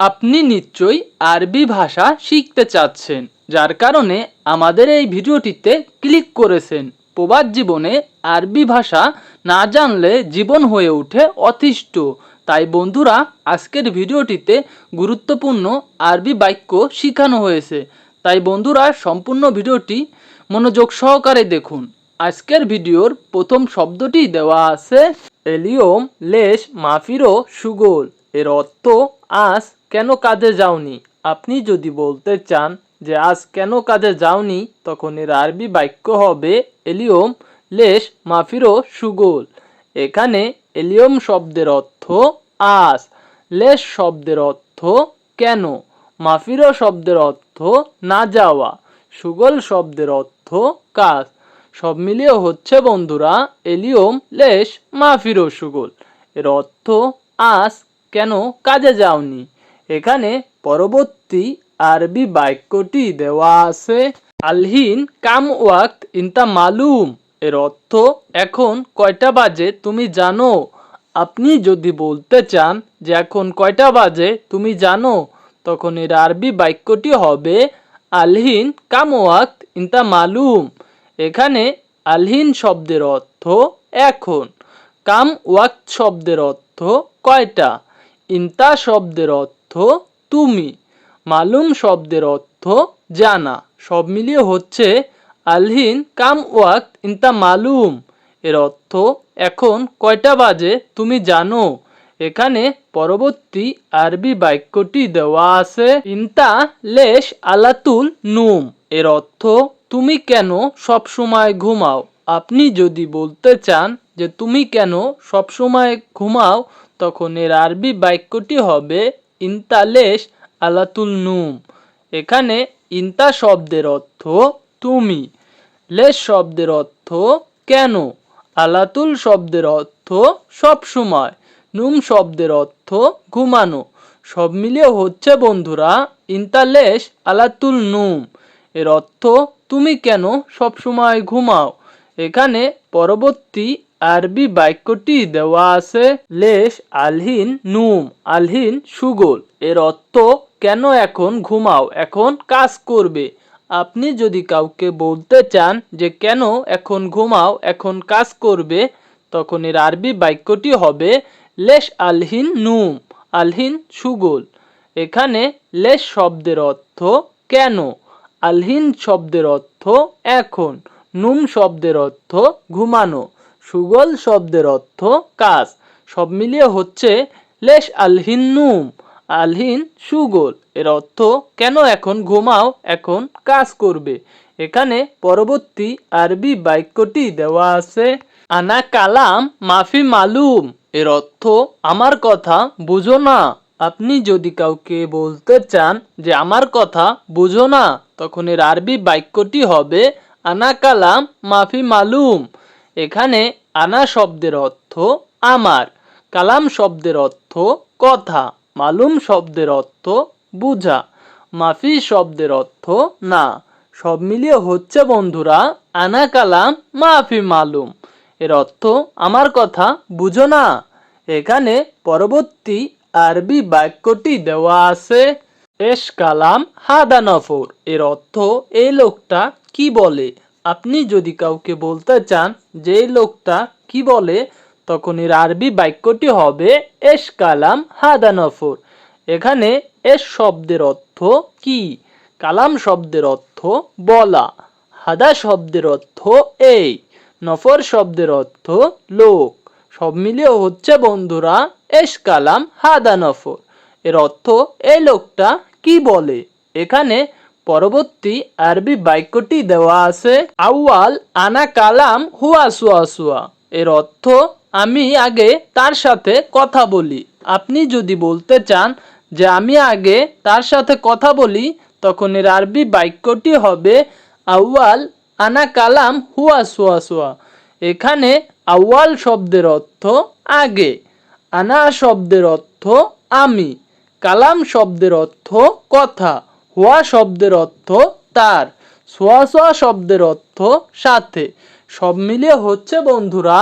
আপনি নিশ্চয়ই আরবি ভাষা শিখতে চাচ্ছেন, যার কারণে আমাদের এই ভিডিওটিতে ক্লিক করেছেন। প্রবাদ জীবনে আরবি ভাষা না জানলে জীবন হয়ে ওঠে অতিষ্ঠ। তাই বন্ধুরা, আজকের ভিডিওটিতে গুরুত্বপূর্ণ আরবি বাক্য শেখানো হয়েছে। তাই বন্ধুরা, সম্পূর্ণ ভিডিওটি মনোযোগ সহকারে দেখুন। আজকের ভিডিওর প্রথম শব্দটি দেওয়া আছে এলিয়ম লেশ, মাফিরো সুগোল। এর অর্থ আজ কেন কাজে যাওনি? আপনি যদি বলতে চান যে আজ কেন কাজে যাওনি, তখন এর আরবি বাক্য হবে এলিয়ম, লেশ, মাফিরো সুগোল। এখানে এলিয়ম শব্দের অর্থ আজ, লেশ শব্দের অর্থ কেন, মাফিরো শব্দের অর্থ না যাওয়া, সুগল শব্দের অর্থ কাজ। সব মিলিয়ে হচ্ছে বন্ধুরা এলিয়ম, লেশ, মাফিরো সুগল। এর অর্থ আজ কেন কাজে যাওনি? এখানে পরবর্তী আরবি বাক্যটি দেওয়া আছে, আলহিন, কাম ওয়াক্ত, ইনতা মালুম। এর অর্থ, এখন কয়টা বাজে তুমি জানো? আপনি যদি বলতে চান যে এখন কয়টা বাজে তুমি জানো, তখন এর আরবি বাক্যটি হবে, আলহিন, কাম ওয়াক্ত, ইনতা মালুম। এখানে আলহিন শব্দের অর্থ, এখন। কাম ওয়াক্ত শব্দের অর্থ, কয়টা? ইন্তা শব্দের অর্থ তুমি। মালুম শব্দের অর্থ জানা। সব মিলিয়ে হচ্ছে আলহিন কাম ওয়াক্ত ইন্তা মালুম। এর অর্থ এখন কয়টা বাজে তুমি জানো। এখানে পরবর্তী আরবি বাক্যটি দেওয়া আছে, ইন্তা লেশ আলাতুল নুম। এর অর্থ তুমি কেন সব সময় ঘুমাও? আপনি যদি বলতে চান যে তুমি কেন সব সময় ঘুমাও, তখন এর আরবি বাক্যটি হবে ইন্তালেশ আলাতুল নুম। এখানে ইন্তা শব্দের অর্থ তুমি। লেশ শব্দের অর্থ কেন? আলাতুল শব্দের অর্থ সব সময়। নুম শব্দের অর্থ ঘুমানো। সব মিলিয়ে হচ্ছে বন্ধুরা ইন্তালেশ আলাতুল নুম। এর অর্থ তুমি কেন সব সময় ঘুমাও। এখানে পরবর্তী আরবি বাক্যটি দেওয়া আছে, লেশ, আলহিন, নুম। আলহিন, সুগোল। এর অর্থ, কেন এখন ঘুমাও? এখন কাজ করবে। আপনি যদি কাউকে বলতে চান যে, কেন এখন ঘুমাও? এখন কাজ করবে? তখন এর আরবি বাক্যটি হবে, লেশ, আলহিন, নুম। আলহিন, সুগোল। এখানে, লেশ শব্দের অর্থ, কেন? আলহিন শব্দের অর্থ, এখন। নুম শব্দের অর্থ, ঘুমানো। সুগল শব্দের অর্থ কাজ। সব মিলিয়ে হচ্ছে লেশ আলহিন নুম। আলহিন সুগল। এর অর্থ কেন এখন ঘুমাও, এখন কাজ করবে। এখানে পরবর্তী আরবি বাক্যটি দেওয়া আছে, আনা কালাম মাফি মালুম। এর অর্থ, আমার কথা বুঝো না। আপনি যদি কাউকে বলতে চান যে, আমার কথা বুঝো না, তখন এর আরবি বাক্যটি হবে, আনা কালাম মাফি মালুম। এখানে আনা শব্দের অর্থ আমার, কালাম শব্দের অর্থ কথা, মালুম শব্দের অর্থ বুঝা, মাফি শব্দের অর্থ না। সব মিলিয়ে হচ্ছে বন্ধুরা, আনা কালাম, মাফি মালুম। এর অর্থ আমার কথা, বুঝো না। এখানে পরবর্তী আরবি বাক্যটি দেওয়া আছে, এস কালাম হাদানফর। এর অর্থ এই লোকটা কি বলে? আপনি যদি কাউকে বলতে চান যে লোকটা কি বলে, তখন এর আরবি বাক্যটি হবে এস কালাম হাদানফর এখানে এস শব্দের অর্থ কি? কালাম শব্দের অর্থ বলা। হাদা শব্দের অর্থ এই। নফর শব্দের অর্থ লোক। সব মিলিয়ে হচ্ছে বন্ধুরা এস কালাম হাদা নফর। এর অর্থ এই লোকটা কি বলে? এখানে পরবর্তী আরবি বাক্যটি দেওয়া আছে, আউয়াল আনা কালাম হুয়া সুয়া সুয়া। এর অর্থ, আমি আগে তার সাথে কথা বলি। আপনি যদি বলতে চান যে, আমি আগে তার সাথে কথা বলি, তখন এর আরবি বাক্যটি হবে, আউয়াল আনা কালাম হুয়া সুয়া সুয়া। এখানে আউয়াল শব্দের অর্থ, আগে। আনা শব্দের অর্থ, আমি। কালাম শব্দের অর্থ, কথা। হুয়া শব্দের অর্থ তার, সোয়া সোয়া শব্দের অর্থ সাথে। সব মিলিয়ে হচ্ছে বন্ধুরা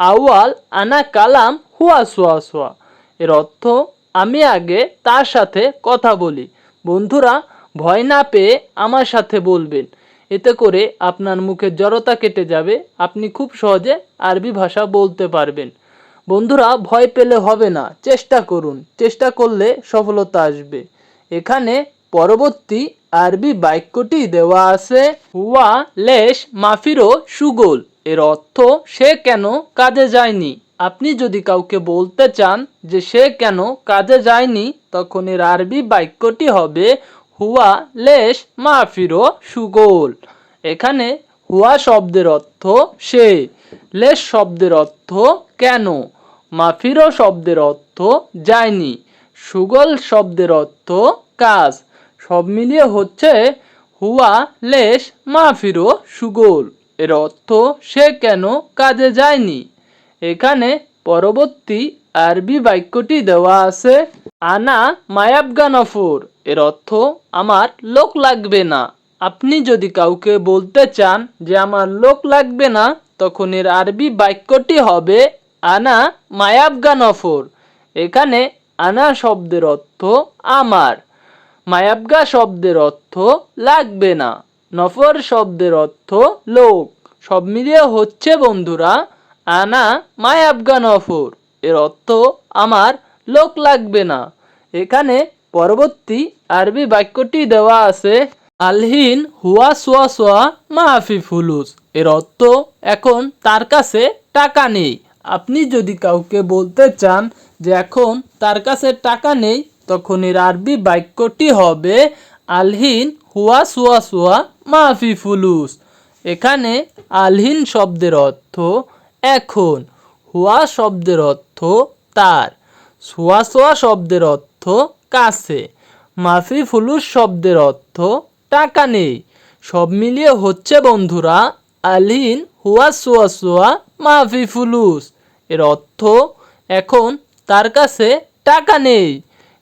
আওয়াল আনা কালাম হুয়া সোয়া সোয়া। এর অর্থ আমি আগে তার সাথে কথা বলি। বন্ধুরা, ভয় না পেয়ে আমার সাথে বলবেন। এতে করে আপনার মুখের জড়তা কেটে যাবে, আপনি খুব সহজে আরবি ভাষা বলতে পারবেন। বন্ধুরা, ভয় পেলে হবে না, চেষ্টা করুন। চেষ্টা করলে সফলতা আসবে। এখানে পরবর্তী আরবি বাক্যটি দেওয়া আছে, হুয়া লেশ মাফিরো সুগোল। এর অর্থ, সে কেন কাজে যায়নি? আপনি যদি কাউকে বলতে চান যে, সে কেন কাজে যায়নি? তখন এর আরবি বাক্যটি হবে, হুয়া লেশ মাফিরো সুগোল। এখানে, হুয়া শব্দের অর্থ, সে। লেশ শব্দের অর্থ, কেন? মাফিরো শব্দের অর্থ, যায়নি। সুগল শব্দের অর্থ, কাজ। সব মিলিয়ে হচ্ছে হুয়া লেশ মাফিরো সুগোল। এর অর্থ, সে কেন কাজে যায়নি? এখানে পরবর্তী আরবি বাক্যটি দেওয়া আছে, আনা মায়াবগানফর। এর অর্থ, আমার লোক লাগবে না। আপনি যদি কাউকে বলতে চান যে আমার লোক লাগবে না, তখন এর আরবি বাক্যটি হবে, আনা মায়াবগানফর। এখানে আনা শব্দের অর্থ, আমার। মায়াবগা শব্দের অর্থ লাগবে না। নফর শব্দের অর্থ লোক। সব মিলিয়ে হচ্ছে, বন্ধুরা, আনা মায়াবগা নফর। এর অর্থ আমার লোক লাগবে না। এখানে পরবর্তী আরবি বাক্যটি দেওয়া আছে, আলহিন হুয়া সোয়া সোয়া মাহফি ফুলুস। এর অর্থ এখন তার কাছে টাকা নেই। আপনি যদি কাউকে বলতে চান যে এখন তার কাছে টাকা নেই তখন এর আরবি বাক্যটি হবে, আলহিন হুয়া সুয়া সুয়া মাফি ফুলুস। এখানে আলহিন শব্দের অর্থ এখন। হুয়া শব্দের অর্থ তার। সোয়া সোয়া শব্দের অর্থ কাছে। মাফি ফুলুস শব্দের অর্থ টাকা নেই। সব মিলিয়ে হচ্ছে, বন্ধুরা, আলহিন হুয়া সোয়া সোয়া মাফি ফুলুস। এর অর্থ এখন তার কাছে টাকা নেই।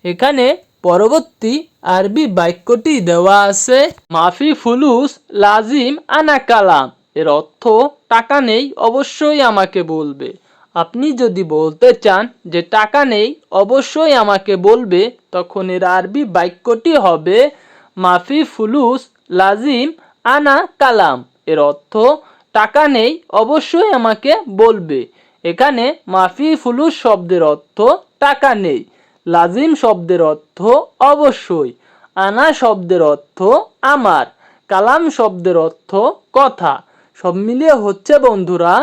এখানে পরবর্তী আরবি বাক্যটি দেওয়া আছে, মাফি ফুলুস লাজিম আনা কালাম। এর অর্থ, টাকা নেই অবশ্যই আমাকে বলবে। আপনি যদি বলতে চান যে, টাকা নেই অবশ্যই আমাকে বলবে, তখন এর আরবি বাক্যটি হবে, মাফি ফুলুস লাজিম আনা কালাম। এর অর্থ, টাকা নেই অবশ্যই আমাকে বলবে। এখানে মাফি ফুলুস শব্দের অর্থ, টাকা নেই। লাজিম শব্দের অর্থ অবশ্যই, আনা শব্দের অর্থ আমার, কালাম শব্দের অর্থ কথা। সব মিলিয়ে হচ্ছে বন্ধুরা,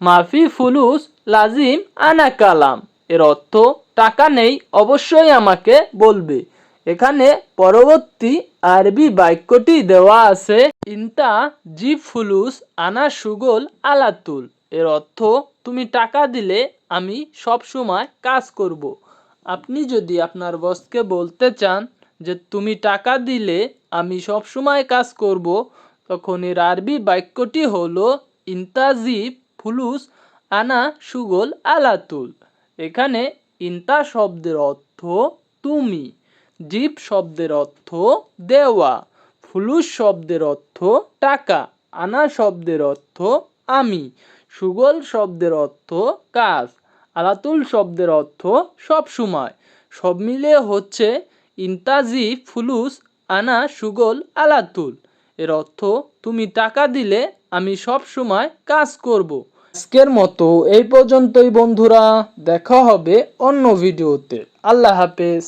মাফি ফুলুস লাজিম আনা কালাম। এর অর্থ টাকা নেই, অবশ্যই আমাকে বলবে। এখানে পরবর্তী আরবি বাক্যটি দেওয়া আছে, ইন্তা জি ফুলুস আনা সুগোল আলাতুল। এর অর্থ, তুমি টাকা দিলে আমি সব সময় কাজ করব। আপনি যদি আপনার বসকে বলতে চান যে তুমি টাকা দিলে আমি সব সময় কাজ করব, তখন এর আরবি বাক্যটি হলো ইন্তাজিব ফুলুস আনা সুগল আলাতুল। এখানে ইন্তা শব্দের অর্থ তুমি জীব শব্দের অর্থ দেওয়া, ফুলুস শব্দের অর্থ টাকা, আনা শব্দের অর্থ আমি, সুগল শব্দের অর্থ কাজ। আলাতুল শব্দের অর্থ সব সময়। সব মিলে হচ্ছে ইন্তাজি ফুলুস আনা সুগল আলাতুল। এর অর্থ, তুমি টাকা দিলে আমি সব সময় কাজ করব। আজকের মতো এই পর্যন্তই বন্ধুরা, দেখা হবে অন্য ভিডিওতে। আল্লাহ হাফেজ।